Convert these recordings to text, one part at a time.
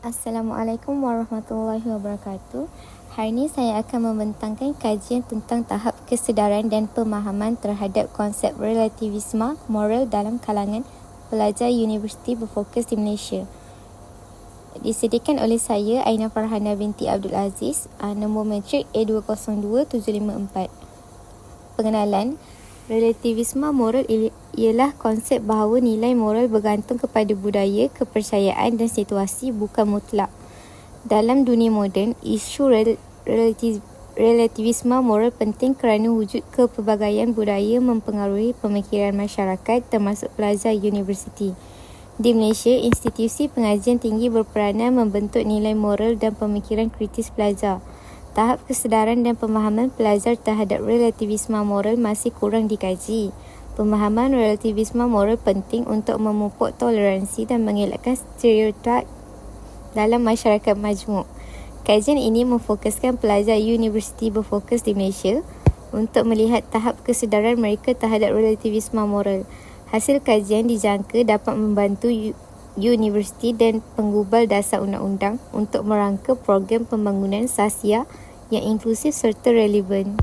Assalamualaikum warahmatullahi wabarakatuh. Hari ini saya akan membentangkan kajian tentang tahap kesedaran dan pemahaman terhadap konsep relativisme moral dalam kalangan pelajar universiti berfokus di Malaysia. Disediakan oleh saya Aina Farhana binti Abdul Aziz, ah, nombor matrik A202754. Pengenalan, relativisme moral ialah konsep bahawa nilai moral bergantung kepada budaya, kepercayaan dan situasi bukan mutlak. Dalam dunia moden, isu rel- relativ- relativisme moral penting kerana wujud kepelbagaian budaya mempengaruhi pemikiran masyarakat termasuk pelajar universiti. Di Malaysia, institusi pengajian tinggi berperanan membentuk nilai moral dan pemikiran kritis pelajar. Tahap kesedaran dan pemahaman pelajar terhadap relativisme moral masih kurang dikaji. Pemahaman relativisme moral penting untuk memupuk toleransi dan mengelakkan stereotip dalam masyarakat majmuk. Kajian ini memfokuskan pelajar universiti berfokus di Malaysia untuk melihat tahap kesedaran mereka terhadap relativisme moral. Hasil kajian dijangka dapat membantu universiti dan penggubal dasar undang-undang untuk merangka program pembangunan sasia yang inklusif serta relevan.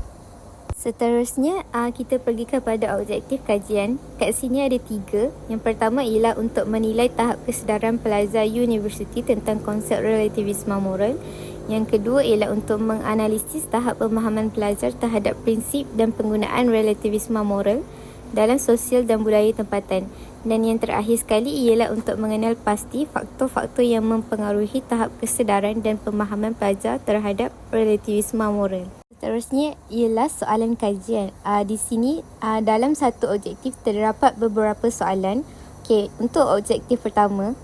Seterusnya, uh, kita pergi kepada objektif kajian. Kat sini ada tiga. Yang pertama ialah untuk menilai tahap kesedaran pelajar universiti tentang konsep relativisme moral. Yang kedua ialah untuk menganalisis tahap pemahaman pelajar terhadap prinsip dan penggunaan relativisme moral dalam sosial dan budaya tempatan. Dan yang terakhir sekali ialah untuk mengenal pasti faktor-faktor yang mempengaruhi tahap kesedaran dan pemahaman pelajar terhadap relativisme moral. Seterusnya ialah soalan kajian. Uh, di sini uh, dalam satu objektif terdapat beberapa soalan. Okey, untuk objektif pertama,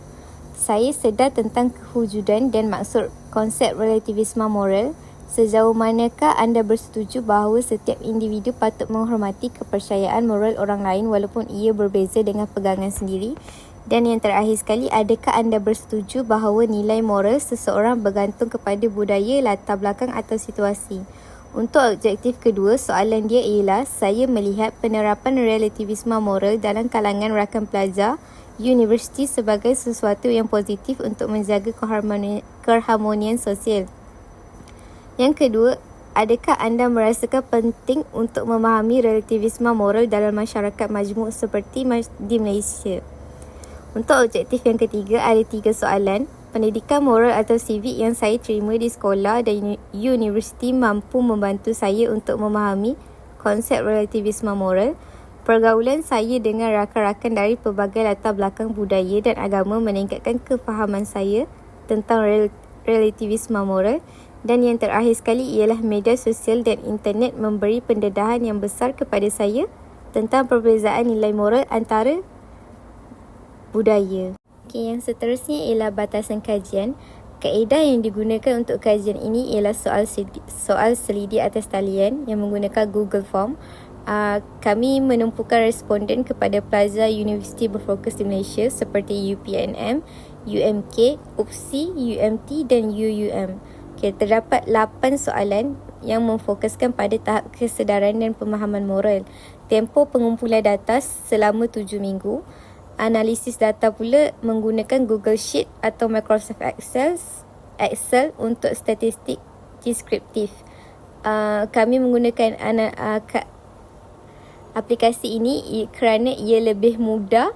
saya sedar tentang kewujudan dan maksud konsep relativisme moral. Sejauh manakah anda bersetuju bahawa setiap individu patut menghormati kepercayaan moral orang lain walaupun ia berbeza dengan pegangan sendiri? Dan yang terakhir sekali, adakah anda bersetuju bahawa nilai moral seseorang bergantung kepada budaya, latar belakang atau situasi? Untuk objektif kedua, soalan dia ialah saya melihat penerapan relativisme moral dalam kalangan rakan pelajar universiti sebagai sesuatu yang positif untuk menjaga keharmonian sosial. Yang kedua, adakah anda merasakan penting untuk memahami relativisme moral dalam masyarakat majmuk seperti di Malaysia? Untuk objektif yang ketiga, ada tiga soalan pendidikan moral atau sivik yang saya terima di sekolah dan universiti mampu membantu saya untuk memahami konsep relativisme moral. Pergaulan saya dengan rakan-rakan dari pelbagai latar belakang budaya dan agama meningkatkan kefahaman saya tentang rel- relativisme moral dan yang terakhir sekali ialah media sosial dan internet memberi pendedahan yang besar kepada saya tentang perbezaan nilai moral antara budaya. Okey, yang seterusnya ialah batasan kajian. Kaedah yang digunakan untuk kajian ini ialah soal selidi, soal selidi atas talian yang menggunakan Google Form. Uh, kami menumpukan responden kepada pelajar universiti berfokus di Malaysia seperti UPNM, UMK, UPSI, UMT dan UUM. Okay, terdapat 8 soalan yang memfokuskan pada tahap kesedaran dan pemahaman moral. Tempoh pengumpulan data selama 7 minggu analisis data pula menggunakan Google Sheet atau Microsoft Excel Excel untuk statistik deskriptif. Uh, kami menggunakan ana, uh, ka, aplikasi ini kerana ia lebih mudah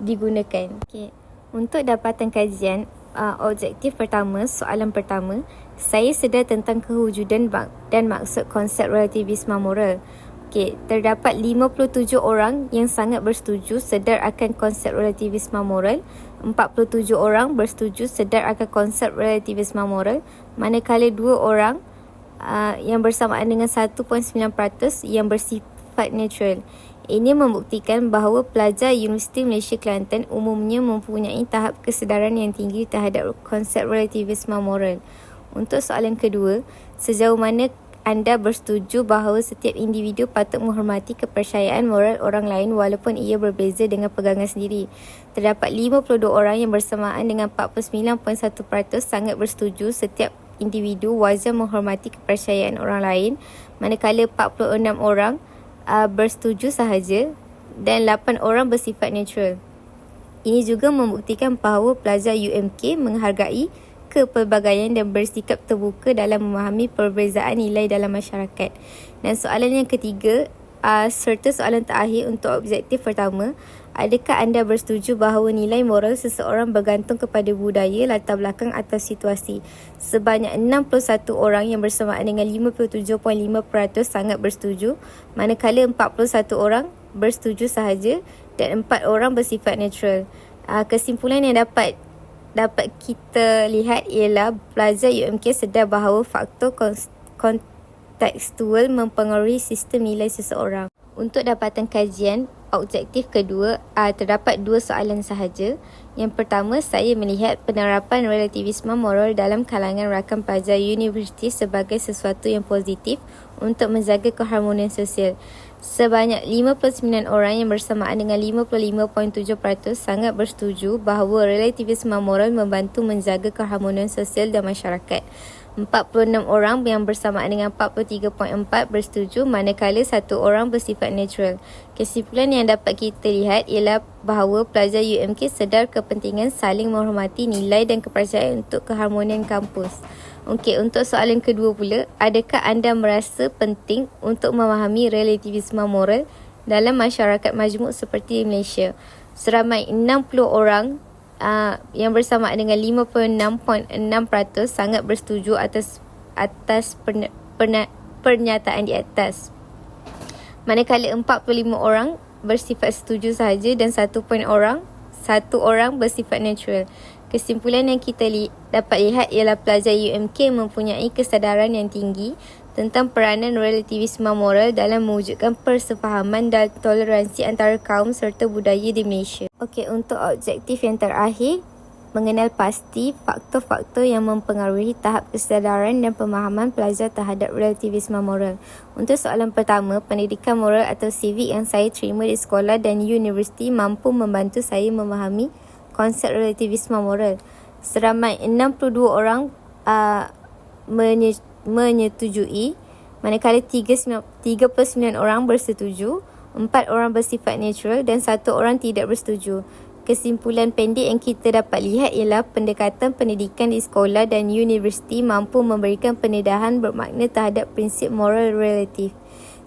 digunakan. Okay. Untuk dapatan kajian, uh, objektif pertama, soalan pertama, saya sedar tentang kewujudan dan maksud konsep relativisme moral. Okey, terdapat 57 orang yang sangat bersetuju sedar akan konsep relativisme moral. 47 orang bersetuju sedar akan konsep relativisme moral. Manakala dua orang uh, yang bersamaan dengan 1.9% yang bersifat neutral. Ini membuktikan bahawa pelajar Universiti Malaysia Kelantan umumnya mempunyai tahap kesedaran yang tinggi terhadap konsep relativisme moral. Untuk soalan kedua, sejauh mana anda bersetuju bahawa setiap individu patut menghormati kepercayaan moral orang lain walaupun ia berbeza dengan pegangan sendiri. Terdapat 52 orang yang bersamaan dengan 49.1% sangat bersetuju setiap individu wajar menghormati kepercayaan orang lain manakala 46 orang uh, bersetuju sahaja dan 8 orang bersifat neutral. Ini juga membuktikan bahawa pelajar UMK menghargai kepelbagaian dan bersikap terbuka dalam memahami perbezaan nilai dalam masyarakat. Dan soalan yang ketiga, uh, serta soalan terakhir untuk objektif pertama, adakah anda bersetuju bahawa nilai moral seseorang bergantung kepada budaya, latar belakang atau situasi? Sebanyak 61 orang yang bersamaan dengan 57.5% sangat bersetuju, manakala 41 orang bersetuju sahaja dan 4 orang bersifat netral. Uh, kesimpulan yang dapat dapat kita lihat ialah pelajar UMK sedar bahawa faktor kontekstual mempengaruhi sistem nilai seseorang. Untuk dapatan kajian, objektif kedua, uh, terdapat dua soalan sahaja. Yang pertama, saya melihat penerapan relativisme moral dalam kalangan rakan pelajar universiti sebagai sesuatu yang positif untuk menjaga keharmonian sosial. Sebanyak 59 orang yang bersamaan dengan 55.7% sangat bersetuju bahawa relativisme moral membantu menjaga keharmonian sosial dan masyarakat. 46 orang yang bersamaan dengan 43.4 bersetuju manakala satu orang bersifat netral. Kesimpulan yang dapat kita lihat ialah bahawa pelajar UMK sedar kepentingan saling menghormati nilai dan kepercayaan untuk keharmonian kampus. Okey, untuk soalan kedua pula, adakah anda merasa penting untuk memahami relativisme moral dalam masyarakat majmuk seperti Malaysia? Seramai 60 orang uh, yang bersama dengan 56.6% sangat bersetuju atas atas perna, perna, pernyataan di atas. Manakala 45 orang bersifat setuju sahaja dan satu poin orang satu orang bersifat natural. Kesimpulan yang kita li- dapat lihat ialah pelajar UMK mempunyai kesadaran yang tinggi tentang peranan relativisme moral dalam mewujudkan persefahaman dan toleransi antara kaum serta budaya di Malaysia. Okey, untuk objektif yang terakhir, mengenal pasti faktor-faktor yang mempengaruhi tahap kesadaran dan pemahaman pelajar terhadap relativisme moral. Untuk soalan pertama, pendidikan moral atau civic yang saya terima di sekolah dan universiti mampu membantu saya memahami konsep relativisme moral. Seramai 62 orang uh, menye- menyetujui, manakala 39 orang bersetuju, 4 orang bersifat natural dan 1 orang tidak bersetuju. Kesimpulan pendek yang kita dapat lihat ialah pendekatan pendidikan di sekolah dan universiti mampu memberikan pendedahan bermakna terhadap prinsip moral relatif.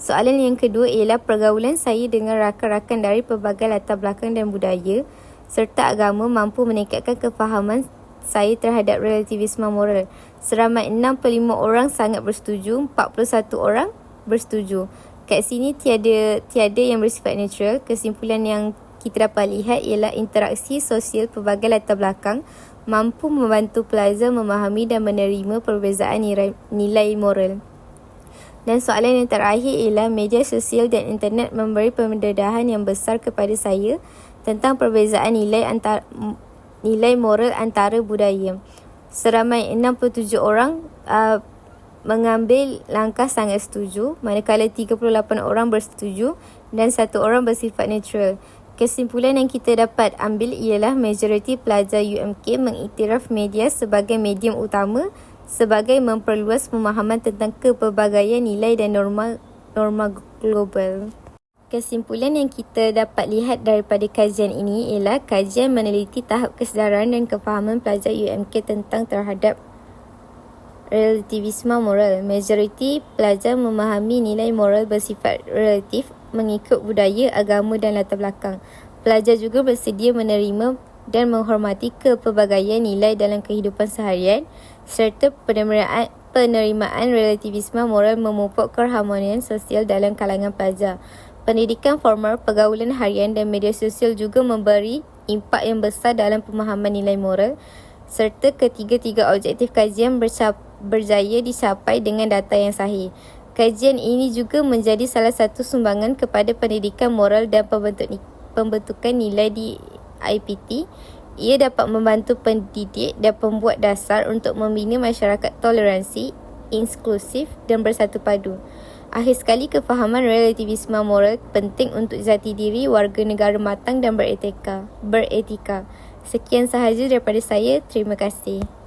Soalan yang kedua ialah pergaulan saya dengan rakan-rakan dari pelbagai latar belakang dan budaya serta agama mampu meningkatkan kefahaman saya terhadap relativisme moral. Seramai 65 orang sangat bersetuju, 41 orang bersetuju. Kat sini tiada tiada yang bersifat natural. Kesimpulan yang kita dapat lihat ialah interaksi sosial pelbagai latar belakang mampu membantu pelajar memahami dan menerima perbezaan nilai, nilai moral. Dan soalan yang terakhir ialah media sosial dan internet memberi pendedahan yang besar kepada saya tentang perbezaan nilai antara nilai moral antara budaya. Seramai 67 orang uh, mengambil langkah sangat setuju, manakala 38 orang bersetuju dan satu orang bersifat netral. Kesimpulan yang kita dapat ambil ialah majoriti pelajar UMK mengiktiraf media sebagai medium utama sebagai memperluas pemahaman tentang kepelbagaian nilai dan norma norma global. Kesimpulan yang kita dapat lihat daripada kajian ini ialah kajian meneliti tahap kesedaran dan kefahaman pelajar UMK tentang terhadap relativisme moral. Majoriti pelajar memahami nilai moral bersifat relatif mengikut budaya, agama dan latar belakang. Pelajar juga bersedia menerima dan menghormati kepelbagaian nilai dalam kehidupan seharian serta penerimaan penerimaan relativisme moral memupuk keharmonian sosial dalam kalangan pelajar. Pendidikan formal, pergaulan harian dan media sosial juga memberi impak yang besar dalam pemahaman nilai moral serta ketiga-tiga objektif kajian berjaya dicapai dengan data yang sahih. Kajian ini juga menjadi salah satu sumbangan kepada pendidikan moral dan pembentukan nilai di IPT. Ia dapat membantu pendidik dan pembuat dasar untuk membina masyarakat toleransi, inklusif dan bersatu padu. Akhir sekali, kefahaman relativisme moral penting untuk jati diri warga negara matang dan beretika. beretika. Sekian sahaja daripada saya. Terima kasih.